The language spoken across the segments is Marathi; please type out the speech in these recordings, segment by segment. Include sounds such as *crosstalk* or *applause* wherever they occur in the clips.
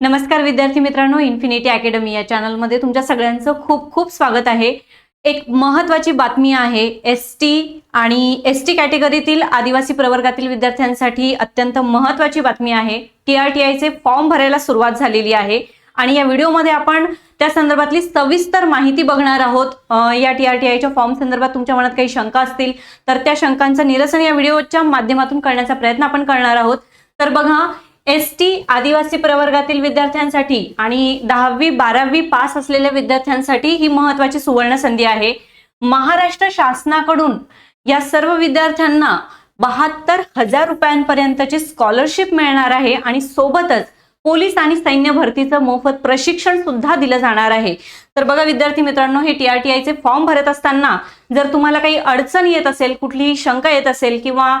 नमस्कार विद्यार्थी मित्रांनो इन्फिनिटी अकॅडमी या चॅनलमध्ये तुमच्या सगळ्यांचं खूप खूप स्वागत आहे. एक महत्वाची बातमी आहे एस टी आणि एस टी कॅटेगरीतील आदिवासी प्रवर्गातील विद्यार्थ्यांसाठी अत्यंत महत्वाची बातमी आहे. टी आर टी आयचे फॉर्म भरायला सुरुवात झालेली आहे आणि या व्हिडिओमध्ये आपण त्या संदर्भातली सविस्तर माहिती बघणार आहोत. या टी आर टी आयच्या फॉर्म संदर्भात तुमच्या मनात काही शंका असतील तर त्या शंकांचं निरसन या व्हिडिओच्या माध्यमातून करण्याचा प्रयत्न आपण करणार आहोत. तर बघा एस टी आदिवासी प्रवर्गातील विद्यार्थ्यांसाठी आणि दहावी बारावी पास असलेल्या विद्यार्थ्यांसाठी ही महत्वाची सुवर्ण संधी आहे. महाराष्ट्र शासनाकडून या सर्व विद्यार्थ्यांना बहात्तर हजार रुपयांपर्यंतची स्कॉलरशिप मिळणार आहे आणि सोबतच पोलीस आणि सैन्य भरतीचं मोफत प्रशिक्षण सुद्धा दिलं जाणार आहे. तर बघा विद्यार्थी मित्रांनो हे टी आर टी आयचे फॉर्म भरत असताना जर तुम्हाला काही अडचण येत असेल कुठलीही शंका येत असेल किंवा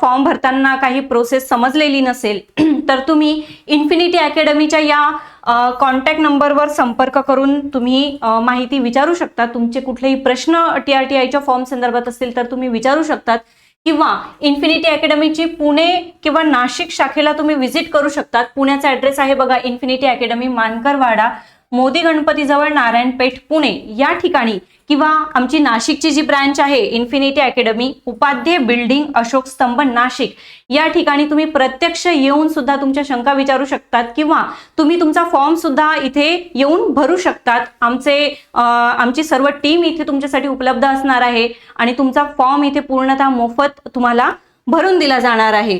फॉर्म भरताना काही प्रोसेस समजलेली नसेल *clears throat* तर तुम्ही इन्फिनिटी अकॅडमीच्या या कॉन्टॅक्ट नंबरवर संपर्क करून तुम्ही माहिती विचारू शकता. तुमचे कुठलेही प्रश्न टी आर टी आयच्या फॉर्म संदर्भात असतील तर तुम्ही विचारू शकतात. किंवा इन्फिनिटी अकॅडमीची पुणे किंवा नाशिक शाखेला तुम्ही व्हिजिट करू शकतात. पुण्याचा ऍड्रेस आहे बघा इन्फिनिटी अकॅडमी मानकरवाडा. मोदी गणपतीजवळ नारायणपेठ पुणे या ठिकाणी किंवा आमची नाशिकची जी ब्रँच आहे Infinity Academy Upadhye building Ashok Stambh Nashik या ठिकाणी तुम्ही प्रत्यक्ष येऊन सुद्धा तुमच्या शंका विचारू शकतात किंवा तुम्ही तुमचा फॉर्म सुद्धा इथे येऊन भरू शकतात. आमचे आमची सर्व टीम इथे तुमच्यासाठी उपलब्ध असणार आहे आणि तुमचा फॉर्म इथे पूर्णतः मोफत तुम्हाला भरून दिला जाणार आहे.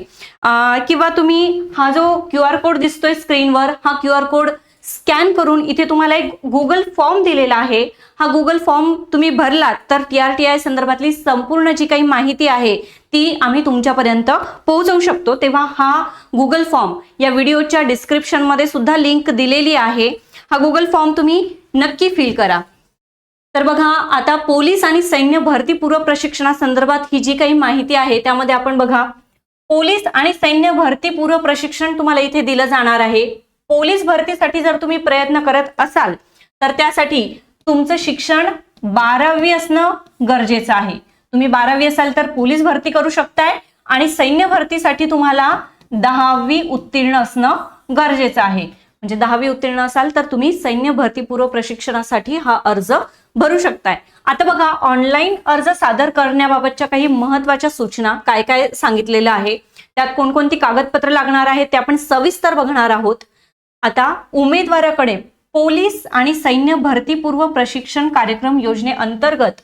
किंवा तुम्ही हा जो क्यू आर कोड दिसतोय स्क्रीनवर हा क्यू आर कोड स्कॅन करून इथे तुम्हाला एक गुगल फॉर्म दिलेला आहे. हा गुगल फॉर्म तुम्ही भरलात तर टी आर टी आय संदर्भातली संपूर्ण जी काही माहिती आहे ती आम्ही तुमच्यापर्यंत पोहोचवू शकतो. तेव्हा हा गुगल फॉर्म या व्हिडिओच्या डिस्क्रिप्शनमध्ये सुद्धा लिंक दिलेली आहे. हा गुगल फॉर्म तुम्ही नक्की फिल करा. तर बघा आता पोलीस आणि सैन्य भरती पूर्व प्रशिक्षणासंदर्भात ही जी काही माहिती आहे त्यामध्ये आपण बघा पोलीस आणि सैन्य भरती पूर्व प्रशिक्षण तुम्हाला इथे दिलं जाणार आहे. पोलीस भरतीसाठी जर तुम्ही प्रयत्न करत असाल तर त्यासाठी तुमचं शिक्षण बारावी असणं गरजेचं आहे. तुम्ही बारावी असाल तर पोलीस भरती करू शकताय आणि सैन्य भरतीसाठी तुम्हाला दहावी उत्तीर्ण असणं गरजेचं आहे. म्हणजे दहावी उत्तीर्ण असाल तर तुम्ही सैन्य भरतीपूर्व प्रशिक्षणासाठी हा अर्ज भरू शकताय. आता बघा ऑनलाईन अर्ज सादर करण्याबाबतच्या काही महत्त्वाच्या सूचना काय काय सांगितलेलं आहे? त्यात कोणकोणती कागदपत्र लागणार आहेत? ते आपण सविस्तर बघणार आहोत. आता उमेदवाराकडे पोलीस आणि सैन्य भरतीपूर्व प्रशिक्षण कार्यक्रम योजनेअंतर्गत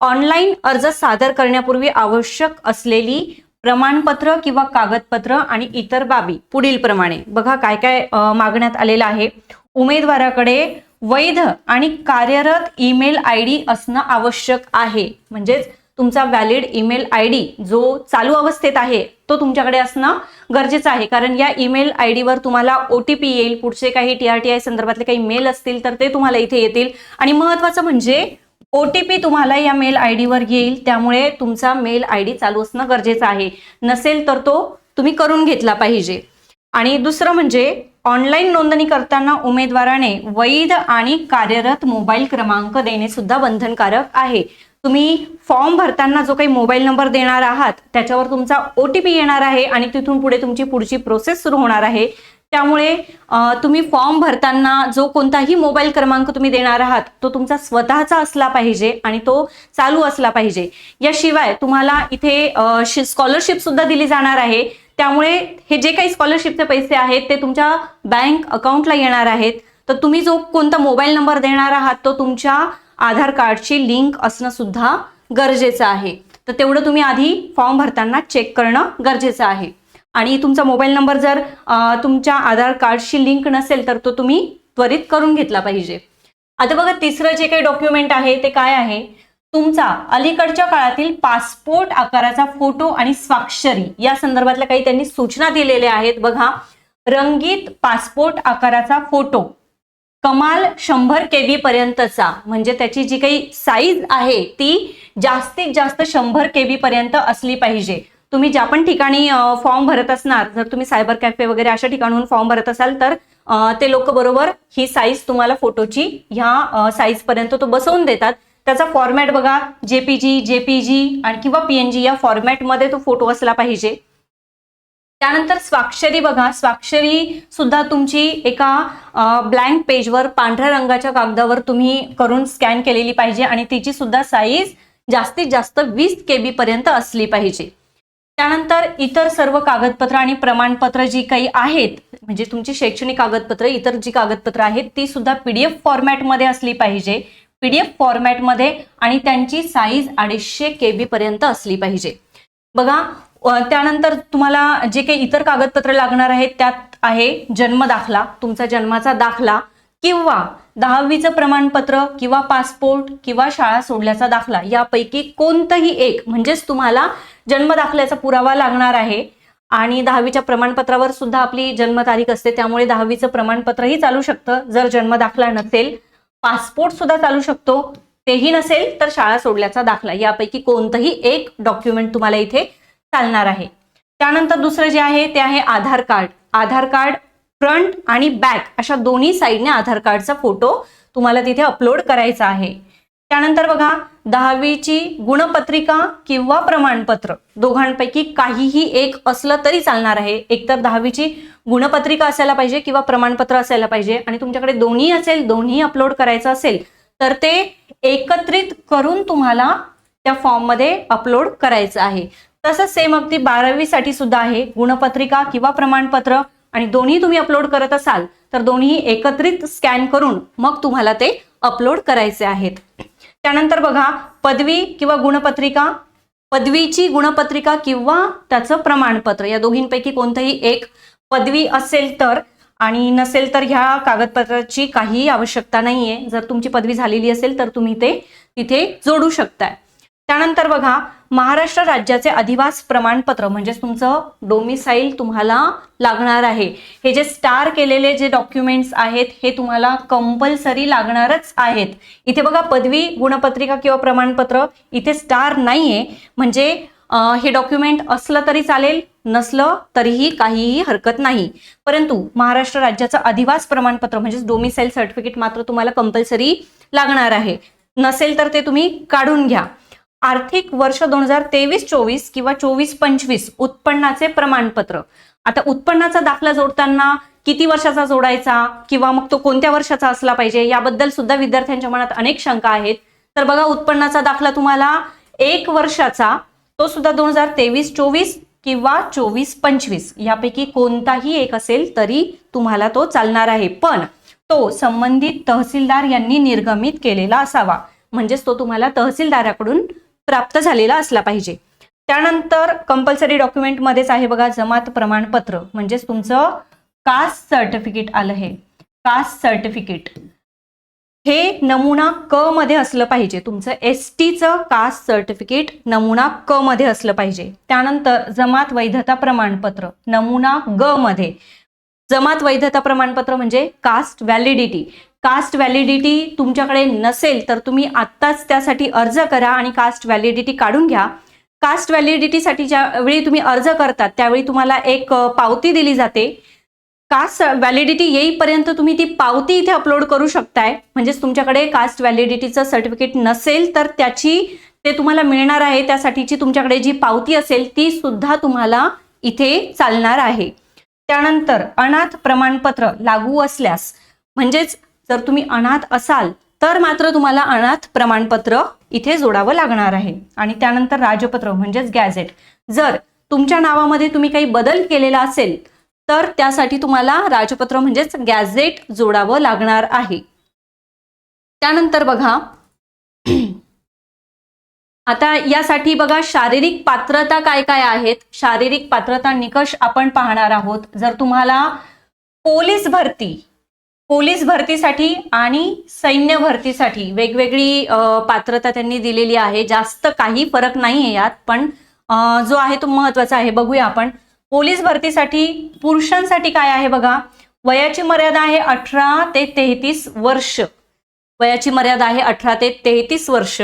ऑनलाईन अर्ज सादर करण्यापूर्वी आवश्यक असलेली प्रमाणपत्र किंवा कागदपत्र आणि इतर बाबी पुढील प्रमाणे. बघा काय काय मागण्यात आलेलं आहे. उमेदवाराकडे वैध आणि कार्यरत ईमेल आय डी असणं आवश्यक आहे. म्हणजेच तुमचा व्हॅलिड ईमेल आय डी जो चालू अवस्थेत आहे तो तुमच्याकडे असणं गरजेचं आहे. कारण या ईमेल आय डीवर तुम्हाला ओ टी पी येईल पुढचे काही टी आर टी आय संदर्भातले काही मेल असतील तर ते तुम्हाला इथे येतील. आणि महत्वाचं म्हणजे ओ टी पी तुम्हाला या मेल आय डीवर येईल त्यामुळे तुमचा मेल आय डी चालू असणं गरजेचं आहे. नसेल तर तो तुम्ही करून घेतला पाहिजे. आणि दुसरं म्हणजे ऑनलाईन नोंदणी करताना उमेदवाराने वैध आणि कार्यरत मोबाईल क्रमांक देणे सुद्धा बंधनकारक आहे. तुम्ही फॉर्म भरताना जो काही मोबाईल नंबर देणार आहात त्याच्यावर तुमचा ओ टी पी येणार आहे आणि तिथून पुढे तुमची पुढची प्रोसेस सुरू होणार आहे. त्यामुळे तुम्ही फॉर्म भरताना जो कोणताही मोबाईल क्रमांक तुम्ही देणार आहात तो तुमचा स्वतःचा असला पाहिजे आणि तो चालू असला पाहिजे. याशिवाय तुम्हाला इथे स्कॉलरशिप सुद्धा दिली जाणार आहे. त्यामुळे हे जे काही स्कॉलरशिपचे पैसे आहेत ते तुमच्या बँक अकाउंटला येणार आहेत. तर तुम्ही जो कोणता मोबाईल नंबर देणार आहात तो तुमच्या आधार कार्डची लिंक असणं सुद्धा गरजेचं आहे. तर तेवढं तुम्ही आधी फॉर्म भरताना चेक करणं गरजेचं आहे. आणि तुमचा मोबाईल नंबर जर तुमच्या आधार कार्डशी लिंक नसेल तर तो तुम्ही त्वरित करून घेतला पाहिजे. आता बघा तिसरं जे काही डॉक्युमेंट आहे ते काय आहे? तुमचा अलीकडच्या काळातील पासपोर्ट आकाराचा फोटो आणि स्वाक्षरी या संदर्भातल्या काही त्यांनी सूचना दिलेल्या आहेत. बघा रंगीत पासपोर्ट आकाराचा फोटो. कमाल शंभर केबी पर्यंतचा म्हणजे त्याची जी काही साईज आहे ती जास्तीत जास्त शंभर केबी पर्यंत असली पाहिजे. तुम्ही ज्या पण ठिकाणी फॉर्म भरत असणार जर तुम्ही सायबर कॅफे वगैरे अशा ठिकाणून फॉर्म भरत असाल तर ते लोक बरोबर ही साईज तुम्हाला फोटोची ह्या साईज पर्यंत तो बसवून देतात. त्याचा फॉर्मॅट बघा जेपीजी जेपीजी आणि किंवा पीएनजी या फॉर्मॅटमध्ये तो फोटो असला पाहिजे. त्यानंतर स्वाक्षरी बघा. स्वाक्षरी सुद्धा तुमची एका ब्लँक पेजवर पांढऱ्या रंगाच्या कागदावर तुम्ही करून स्कॅन केलेली पाहिजे आणि तिची सुद्धा साईज जास्तीत जास्त वीस केबी पर्यंत असली पाहिजे. त्यानंतर इतर सर्व कागदपत्र आणि प्रमाणपत्र जी काही आहेत म्हणजे तुमची शैक्षणिक कागदपत्र इतर जी कागदपत्र आहेत ती सुद्धा पीडीएफ फॉर्मॅटमध्ये असली पाहिजे. पीडीएफ फॉर्मॅटमध्ये आणि त्यांची साईज अडीचशे केबी पर्यंत असली पाहिजे. बघा त्यानंतर तुम्हाला जे काही इतर कागदपत्र लागणार आहेत त्यात आहे जन्म दाखला तुमचा जन्माचा दाखला किंवा दहावीचं प्रमाणपत्र किंवा पासपोर्ट किंवा शाळा सोडल्याचा दाखला. यापैकी कोणतंही एक म्हणजेच तुम्हाला जन्म दाखल्याचा पुरावा लागणार आहे आणि दहावीच्या प्रमाणपत्रावर सुद्धा आपली जन्मतारीख असते त्यामुळे दहावीचं प्रमाणपत्रही चालू शकतं. जर जन्म दाखला नसेल पासपोर्ट सुद्धा चालू शकतो. तेही नसेल तर शाळा सोडल्याचा दाखला. यापैकी कोणतंही एक डॉक्युमेंट तुम्हाला इथे चालणार आहे. त्यानंतर दुसरं जे आहे ते आहे Aadhaar card. Aadhaar card front आणि बॅक अशा दोन्ही साईडने आधार कार्डचा फोटो तुम्हाला तिथे अपलोड करायचा आहे. त्यानंतर बघा दहावीची गुणपत्रिका किंवा प्रमाणपत्र दोघांपैकी काहीही एक असलं तरी चालणार आहे. एकतर दहावीची गुणपत्रिका असायला पाहिजे किंवा प्रमाणपत्र असायला पाहिजे आणि तुमच्याकडे दोन्ही असेल दोन्ही अपलोड करायचं असेल तर ते एकत्रित करून तुम्हाला त्या फॉर्ममध्ये अपलोड करायचं आहे. तसंच सेम अगदी बारावीसाठी सुद्धा आहे. गुणपत्रिका किंवा प्रमाणपत्र आणि दोन्ही तुम्ही अपलोड करत असाल तर दोन्ही एकत्रित स्कॅन करून मग तुम्हाला ते अपलोड करायचे आहेत. त्यानंतर बघा पदवी किंवा गुणपत्रिका पदवीची गुणपत्रिका किंवा त्याचं प्रमाणपत्र या दोघींपैकी कोणतंही एक पदवी असेल तर आणि नसेल तर ह्या कागदपत्राची काहीही आवश्यकता नाहीये. जर तुमची पदवी झालेली असेल तर तुम्ही ते तिथे जोडू शकताय. त्यानंतर बघा महाराष्ट्र राज्याचे अधिवास प्रमाणपत्र म्हणजेच तुमचं डोमिसाईल तुम्हाला लागणार आहे. हे जे स्टार केलेले जे डॉक्युमेंट्स आहेत हे तुम्हाला कंपल्सरी लागणारच आहेत. इथे बघा पदवी गुणपत्रिका किंवा प्रमाणपत्र इथे स्टार नाहीये. म्हणजे हे डॉक्युमेंट असलं तरी चालेल नसलं तरीही काहीही हरकत नाही. परंतु महाराष्ट्र राज्याचं अधिवास प्रमाणपत्र म्हणजेच डोमिसाईल सर्टिफिकेट मात्र तुम्हाला कंपल्सरी लागणार आहे. नसेल तर ते तुम्ही काढून घ्या. आर्थिक वर्ष दोन हजार तेवीस चोवीस किंवा चोवीस पंचवीस उत्पन्नाचे प्रमाणपत्र. आता उत्पन्नाचा दाखला जोडताना किती वर्षाचा जोडायचा किंवा मग तो कोणत्या वर्षाचा असला पाहिजे याबद्दल सुद्धा विद्यार्थ्यांच्या मनात अनेक शंका आहेत. तर बघा उत्पन्नाचा दाखला तुम्हाला एक वर्षाचा तो सुद्धा दोन हजार तेवीस चोवीस किंवा चोवीस पंचवीस यापैकी कोणताही एक असेल तरी तुम्हाला तो चालणार आहे. पण तो संबंधित तहसीलदार यांनी निर्गमित केलेला असावा. म्हणजेच तो तुम्हाला तहसीलदाराकडून प्राप्त झालेला असला पाहिजे. त्यानंतर कंपल्सरी डॉक्युमेंटमध्येच आहे बघा जमात प्रमाणपत्र. म्हणजेच तुमचं कास्ट सर्टिफिकेट आलं हे. कास्ट सर्टिफिकेट हे नमुना क मध्ये असलं पाहिजे. तुमचं एस टीचं कास्ट सर्टिफिकेट नमुना क मध्ये असलं पाहिजे. त्यानंतर जमात वैधता प्रमाणपत्र नमुना ग मध्ये. जमात वैधता प्रमाणपत्र म्हणजे कास्ट व्हॅलिडिटी कास्ट व्हॅलिडिटी तुमच्याकडे नसेल तर तुम्ही आत्ताच त्यासाठी अर्ज करा आणि कास्ट व्हॅलिडिटी काढून घ्या. कास्ट व्हॅलिडिटीसाठी ज्यावेळी तुम्ही अर्ज करतात त्यावेळी तुम्हाला एक पावती दिली जाते. कास्ट व्हॅलिडिटी येईपर्यंत तुम्ही ती पावती इथे अपलोड करू शकताय. म्हणजेच तुमच्याकडे कास्ट व्हॅलिडिटीचं सर्टिफिकेट नसेल तर त्याची ते तुम्हाला मिळणार आहे. त्यासाठीची तुमच्याकडे जी पावती असेल ती सुद्धा तुम्हाला इथे चालणार आहे. त्यानंतर अनाथ प्रमाणपत्र लागू असल्यास म्हणजेच जर तुम्ही अनाथ असाल तर मात्र तुम्हाला अनाथ प्रमाणपत्र इथे जोडावं लागणार आहे. आणि त्यानंतर राजपत्र म्हणजेच गॅझेट. जर तुमच्या नावामध्ये तुम्ही काही बदल केलेला असेल तर त्यासाठी तुम्हाला राजपत्र म्हणजेच गॅझेट जोडावं लागणार आहे. त्यानंतर बघा आता यासाठी बघा शारीरिक पात्रता काय काय आहेत? शारीरिक पात्रता निकष आपण पाहणार आहोत. जर तुम्हाला पोलीस भरती पोलीस भरतीसाठी आणि सैन्य भरतीसाठी वेगवेगळी पात्रता त्यांनी दिलेली आहे. जास्त काही फरक नाही आहे यात पण जो आहे तो महत्त्वाचा आहे. बघूया आपण. पोलीस भरतीसाठी पुरुषांसाठी काय आहे बघा? वयाची मर्यादा आहे अठरा ते तेहतीस वर्ष. वयाची मर्यादा आहे अठरा ते तेहतीस वर्ष.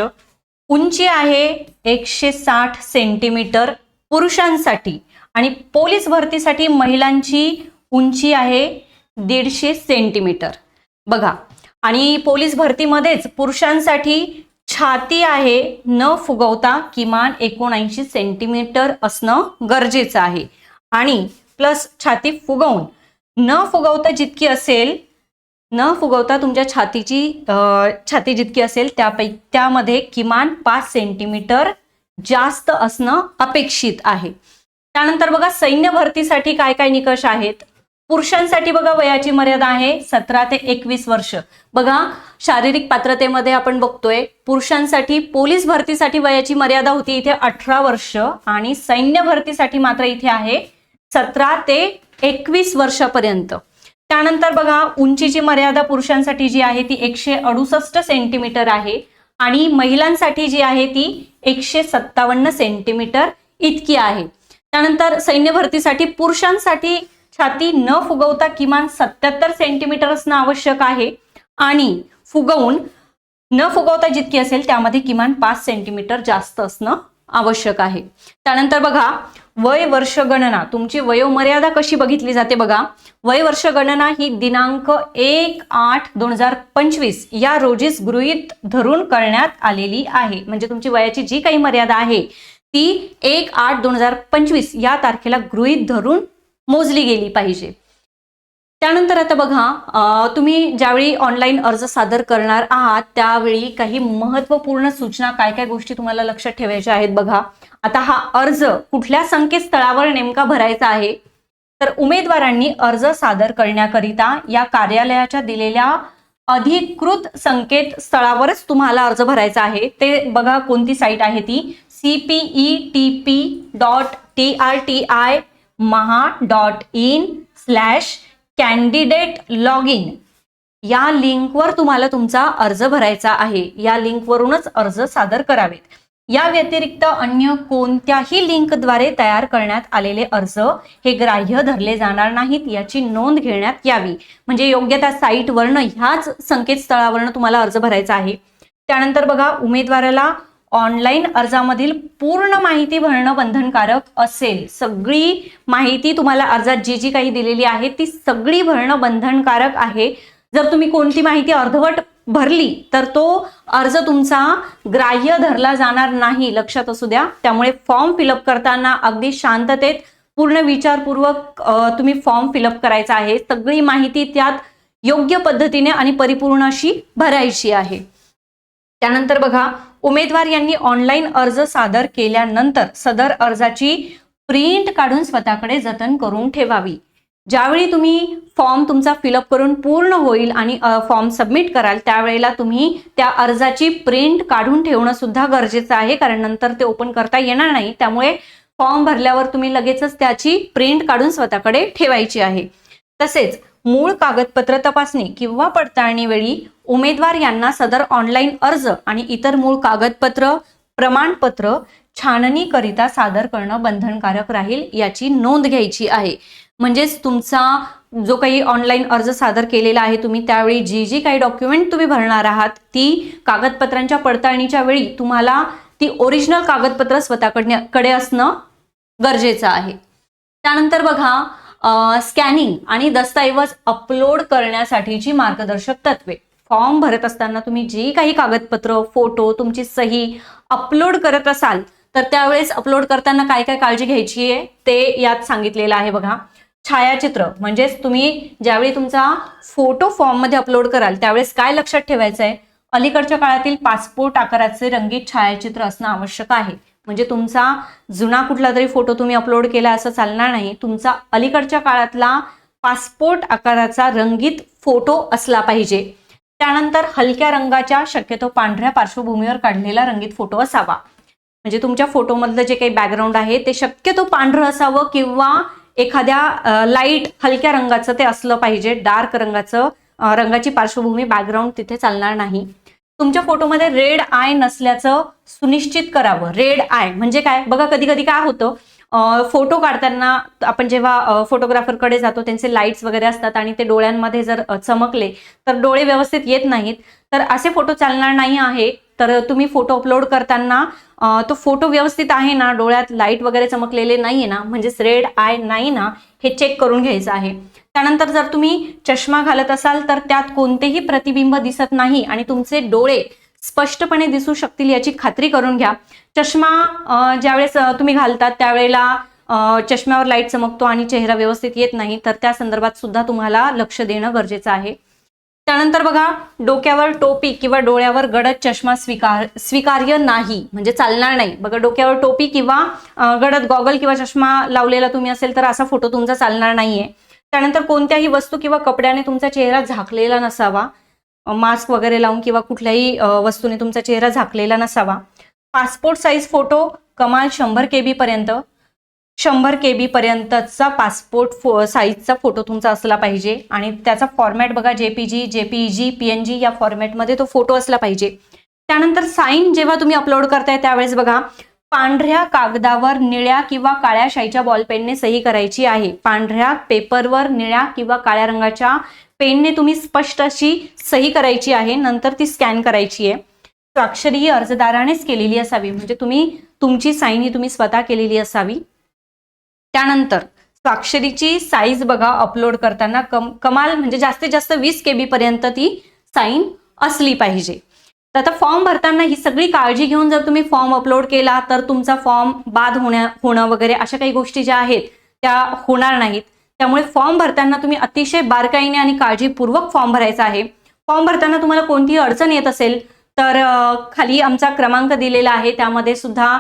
उंची आहे एकशे साठ सेंटीमीटर पुरुषांसाठी. आणि पोलीस भरतीसाठी महिलांची उंची आहे दीडशे सेंटीमीटर. बघा आणि पोलीस भरतीमध्येच पुरुषांसाठी छाती आहे न फुगवता किमान एकोणऐंशी सेंटीमीटर असणं गरजेचं आहे. आणि प्लस छाती फुगवून न फुगवता जितकी असेल न फुगवता तुमच्या छातीची छाती जितकी असेल त्यापैकी त्यामध्ये किमान पाच सेंटीमीटर जास्त असणं अपेक्षित आहे. त्यानंतर बघा सैन्य भरतीसाठी काय काय निकष आहेत? पुरुषांसाठी बघा वयाची मर्यादा आहे सतरा ते एकवीस वर्ष. बघा शारीरिक पात्रतेमध्ये आपण बघतोय पुरुषांसाठी पोलीस भरतीसाठी वयाची मर्यादा होती इथे अठरा वर्ष आणि सैन्य भरतीसाठी मात्र इथे आहे सतरा ते एकवीस वर्षापर्यंत. त्यानंतर बघा उंचीची मर्यादा पुरुषांसाठी जी आहे ती एकशे अडुसष्ट सेंटीमीटर आहे आणि महिलांसाठी जी आहे ती एकशे सत्तावन्न सेंटीमीटर इतकी आहे. त्यानंतर सैन्य भरतीसाठी पुरुषांसाठी छाती न फुगवता किमान सत्याहत्तर सेंटीमीटर असणं आवश्यक आहे. आणि फुगवून न फुगवता जितकी असेल त्यामध्ये किमान पाच सेंटीमीटर जास्त असणं आवश्यक आहे. त्यानंतर बघा वय वर्ष गणना तुमची वयोमर्यादा कशी बघितली जाते बघा. वय वर्ष गणना ही दिनांक एक आठ दोन हजार पंचवीस या रोजीच गृहीत धरून करण्यात आलेली आहे. म्हणजे तुमची वयाची जी काही मर्यादा आहे ती एक आठ दोन हजार पंचवीस या तारखेला गृहीत धरून मोजली गेली पाहिजे. त्यानंतर आता बघा तुम्ही ज्यावेळी ऑनलाईन अर्ज सादर करणार आहात त्यावेळी काही महत्त्वपूर्ण सूचना काय काय गोष्टी तुम्हाला लक्षात ठेवायच्या आहेत बघा. आता हा अर्ज कुठल्या संकेतस्थळावर नेमका भरायचा आहे? तर उमेदवारांनी अर्ज सादर करण्याकरिता या कार्यालयाच्या दिलेल्या अधिकृत संकेतस्थळावरच तुम्हाला अर्ज भरायचा आहे. ते बघा कोणती साईट आहे ती? CPE T P dot T R T I Maha dot in slash candidate log in या लिंकवर तुम्हाला तुमचा अर्ज भरायचा आहे. या लिंकवरूनच अर्ज सादर करावेत. या व्यतिरिक्त अन्य कोणत्याही लिंकद्वारे तयार करण्यात आलेले अर्ज हे ग्राह्य धरले जाणार नाहीत याची नोंद घेण्यात यावी. म्हणजे योग्य त्या साईटवरनं ह्याच संकेतस्थळावरनं तुम्हाला अर्ज भरायचा आहे. त्यानंतर बघा उमेदवाराला ऑनलाईन अर्जामधील पूर्ण माहिती भरणं बंधनकारक असेल सगळी माहिती तुम्हाला अर्जात जी जी काही दिलेली आहे ती सगळी भरणं बंधनकारक आहे. जर तुम्ही कोणती माहिती अर्धवट भरली तर तो अर्ज तुमचा ग्राह्य धरला जाणार नाही लक्षात असू द्या. त्यामुळे फॉर्म फिलअप करताना अगदी शांततेत पूर्ण विचारपूर्वक तुम्ही फॉर्म फिलअप करायचा आहे. सगळी माहिती त्यात योग्य पद्धतीने आणि परिपूर्ण अशी भरायची आहे. त्यानंतर बघा उमेदवार यांनी ऑनलाईन अर्ज सादर केल्यानंतर सदर अर्जाची प्रिंट काढून स्वतःकडे जतन करून ठेवावी. ज्यावेळी तुम्ही फॉर्म तुमचा फिलअप करून पूर्ण होईल आणि फॉर्म सबमिट कराल त्यावेळेला तुम्ही त्या अर्जाची प्रिंट काढून ठेवणं सुद्धा गरजेचं आहे. कारण नंतर ते ओपन करता येणार नाही. त्यामुळे फॉर्म भरल्यावर तुम्ही लगेचच त्याची प्रिंट काढून स्वतःकडे ठेवायची आहे. तसेच मूळ कागदपत्र तपासणी किंवा पडताळणीवेळी उमेदवार यांना सदर ऑनलाईन अर्ज आणि इतर मूळ कागदपत्र प्रमाणपत्र छाननीकरिता सादर करणं बंधनकारक राहील याची नोंद घ्यायची आहे. म्हणजेच तुमचा जो काही ऑनलाईन अर्ज सादर केलेला आहे तुम्ही त्यावेळी जी जी काही डॉक्युमेंट तुम्ही भरणार आहात ती कागदपत्रांच्या पडताळणीच्या वेळी तुम्हाला ती ओरिजिनल कागदपत्र स्वतःकडे कडे असणं गरजेचं आहे. त्यानंतर बघा स्कॅनिंग आणि दस्तऐवज अपलोड करण्यासाठीची मार्गदर्शक तत्वे. फॉर्म भरत असताना तुम्ही जी काही कागदपत्र फोटो तुमची सही अपलोड करत असाल तर त्यावेळेस अपलोड करताना काय काय काळजी घ्यायची आहे? ते यात सांगितलेलं आहे बघा. छायाचित्र म्हणजेच तुम्ही ज्यावेळी तुमचा फोटो फॉर्ममध्ये अपलोड कराल त्यावेळेस काय लक्षात ठेवायचं आहे अलीकडच्या काळातील पासपोर्ट आकाराचे रंगीत छायाचित्र असणं आवश्यक आहे. म्हणजे तुमचा जुना कुठला तरी फोटो तुम्ही अपलोड केला असं चालणार नाही. तुमचा अलीकडच्या काळातला पासपोर्ट आकाराचा रंगीत फोटो असला पाहिजे. त्यानंतर हलक्या रंगाच्या शक्यतो पांढऱ्या पार्श्वभूमीवर काढलेला रंगीत फोटो असावा. म्हणजे तुमच्या फोटोमधलं जे काही बॅकग्राऊंड आहे ते शक्यतो पांढरं असावं किंवा एखाद्या लाइट हलक्या रंगाचं ते असलं पाहिजे. डार्क रंगाचं रंगाची पार्श्वभूमी बॅकग्राऊंड तिथे चालणार नाही. तुमच्या फोटोमध्ये रेड आय नसल्याचं सुनिश्चित करावं. रेड आय म्हणजे काय? बघा कधी कधी काय होतं फोटो काढताना आपण जेव्हा फोटोग्राफरकडे जातो त्यांचे लाईट्स वगैरे असतात आणि ते डोळ्यांमध्ये जर चमकले तर डोळे व्यवस्थित येत नाहीत. तर असे फोटो चालणार नाही आहे. तर तुम्ही फोटो अपलोड करताना तो फोटो व्यवस्थित आहे ना? डोळ्यात लाइट वगैरे चमकलेले नाहीये ना? म्हणजेच रेड आय नाही ना? हे चेक करून घ्यायचं आहे. त्यानंतर जर तुम्ही चष्मा घालत असाल तर त्यात कोणतेही प्रतिबिंब दिसत नाही आणि तुमचे डोळे स्पष्टपणे दिसू शकतील याची खात्री करून घ्या. चष्मा ज्यावेळेस तुम्ही घालतात त्यावेळेला चष्म्यावर लाइट चमकतो आणि चेहरा व्यवस्थित येत नाही तर त्या संदर्भात सुद्धा तुम्हाला लक्ष देणं गरजेचं आहे. त्यानंतर बघा डोक्यावर टोपी किंवा डोळ्यावर गडद चष्मा स्वीकार स्वीकार्य नाही म्हणजे चालणार नाही. बघा डोक्यावर टोपी किंवा गडद गॉगल किंवा चष्मा लावलेला तुम्ही असेल तर असा फोटो तुमचा चालणार नाहीये. त्यानंतर कोणत्याही वस्तू किंवा कपड्याने तुमचा चेहरा झाकलेला नसावा. मास्क वगैरे लावून किंवा कुठल्याही वस्तूने तुमचा चेहरा झाकलेला नसावा. पासपोर्ट साईज फोटो कमाल शंभर के बी पर्यंत. शंभर के बी पर्यंतचा पासपोर्ट फो साईजचा फोटो तुमचा असला पाहिजे. आणि त्याचा फॉर्मॅट बघा जेपीजी एन पीएनजी या फॉर्मॅटमध्ये तो फोटो असला पाहिजे. त्यानंतर साईन जेव्हा तुम्ही अपलोड करताय त्यावेळेस बघा पांढऱ्या कागदावर निळ्या किंवा काळ्या शाईच्या बॉलपेनने सही करायची आहे. पांढऱ्या पेपरवर निळ्या किंवा काळ्या रंगाच्या पेनने तुम्ही स्पष्ट अशी सही करायची आहे. नंतर ती स्कॅन करायची आहे. स्वाक्षरी ही अर्जदारानेच केलेली असावी. म्हणजे तुम्ही तुमची साईन ही तुम्ही स्वतः केलेली असावी. त्यानंतर स्वाक्षरीची साईज बघा अपलोड करताना कम कमाल म्हणजे जास्तीत जास्त वीस के बी पर्यंत ती साईन असली पाहिजे. तर आता फॉर्म भरताना ही सगळी काळजी घेऊन जर तुम्ही फॉर्म अपलोड केला तर तुमचा फॉर्म बाद होण्या होणं वगैरे अशा काही गोष्टी ज्या आहेत त्या होणार नाहीत. त्यामुळे फॉर्म भरताना तुम्ही अतिशय बारकाईने आणि काळजीपूर्वक फॉर्म भरायचा आहे. फॉर्म भरताना तुम्हाला कोणतीही अडचण येत असेल तर खाली आमचा क्रमांक दिलेला आहे. त्यामध्ये सुद्धा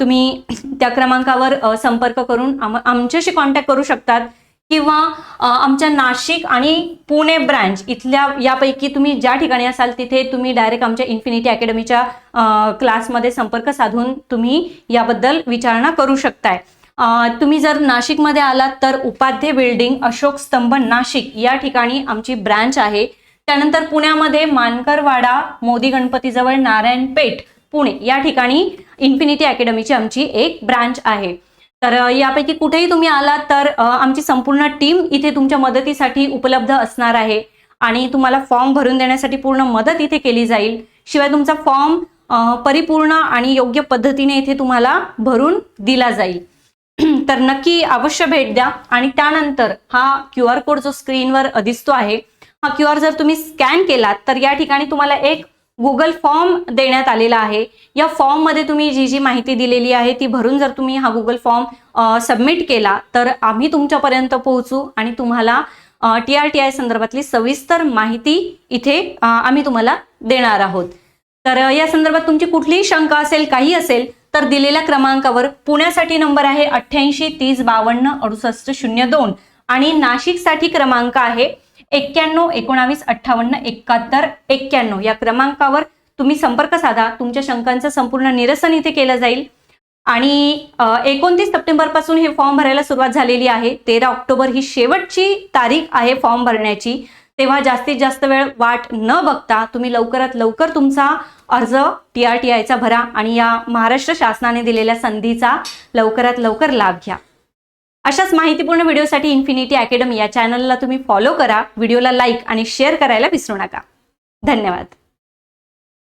तुम्ही त्या क्रमांकावर संपर्क करून आम आमच्याशी कॉन्टॅक्ट करू शकतात. किंवा आमच्या नाशिक आणि पुणे ब्रँच इथल्या यापैकी तुम्ही ज्या ठिकाणी असाल तिथे तुम्ही डायरेक्ट आमच्या इन्फिनिटी अकॅडमीच्या क्लासमध्ये संपर्क साधून तुम्ही याबद्दल विचारणा करू शकताय. तुम्ही जर नाशिकमध्ये आलात तर उपाध्ये बिल्डिंग अशोक स्तंभ नाशिक या ठिकाणी आमची ब्रँच आहे. त्यानंतर पुण्यामध्ये मानकरवाडा मोदी गणपतीजवळ नारायणपेठ पुणे या ठिकाणी इन्फिनिटी अकॅडमीची आमची एक ब्रांच आहे. तर यापैकी कुठेही तुम्ही आलात तर आमची संपूर्ण टीम इथे तुमच्या मदतीसाठी उपलब्ध असणार आहे. आणि तुम्हाला फॉर्म भरून देण्यासाठी पूर्ण मदत इथे केली जाईल. शिवाय तुमचा फॉर्म परिपूर्ण आणि योग्य पद्धतीने इथे तुम्हाला भरून दिला जाईल. तर नक्की अवश्य भेट द्या. आणि त्यानंतर हा क्यू आर कोड जो स्क्रीनवर दिसतो आहे हा क्यू आर जर तुम्ही स्कॅन केलात तर या ठिकाणी तुम्हाला एक गुगल फॉर्म देण्यात आलेला आहे. या फॉर्ममध्ये तुम्ही जी जी माहिती दिलेली आहे ती भरून जर तुम्ही हा गुगल फॉर्म सबमिट केला तर आम्ही तुमच्यापर्यंत पोहोचू आणि तुम्हाला टी आर टी आय संदर्भातली सविस्तर माहिती इथे आम्ही तुम्हाला देणार आहोत. तर या संदर्भात तुमची कुठलीही शंका असेल काही असेल तर दिलेल्या क्रमांकावर पुण्यासाठी नंबर आहे अठ्ठ्याऐंशी तीस बावन्न अडुसष्ट शून्य दोन. आणि नाशिकसाठी क्रमांक आहे एक्क्याण्णव एकोणावीस अठ्ठावन्न एकाहत्तर एक्क्याण्णव या क्रमांकावर तुम्ही संपर्क साधा. तुमच्या शंकांचं संपूर्ण निरसन इथे केलं जाईल. आणि एकोणतीस सप्टेंबरपासून हे फॉर्म भरायला सुरुवात झालेली आहे. तेरा ऑक्टोबर ही शेवटची तारीख आहे फॉर्म भरण्याची. तेव्हा जास्तीत जास्त वेळ वाट न बघता तुम्ही लवकरात लवकर तुमचा अर्ज टी आर टी आयचा भरा आणि या महाराष्ट्र शासनाने दिलेल्या संधीचा लवकरात लवकर लाभ घ्या. अशाच माहितीपूर्ण व्हिडिओसाठी इन्फिनिटी अकॅडमी या चॅनलला तुम्ही फॉलो करा. व्हिडिओला लाईक आणि शेअर करायला विसरू नका. धन्यवाद.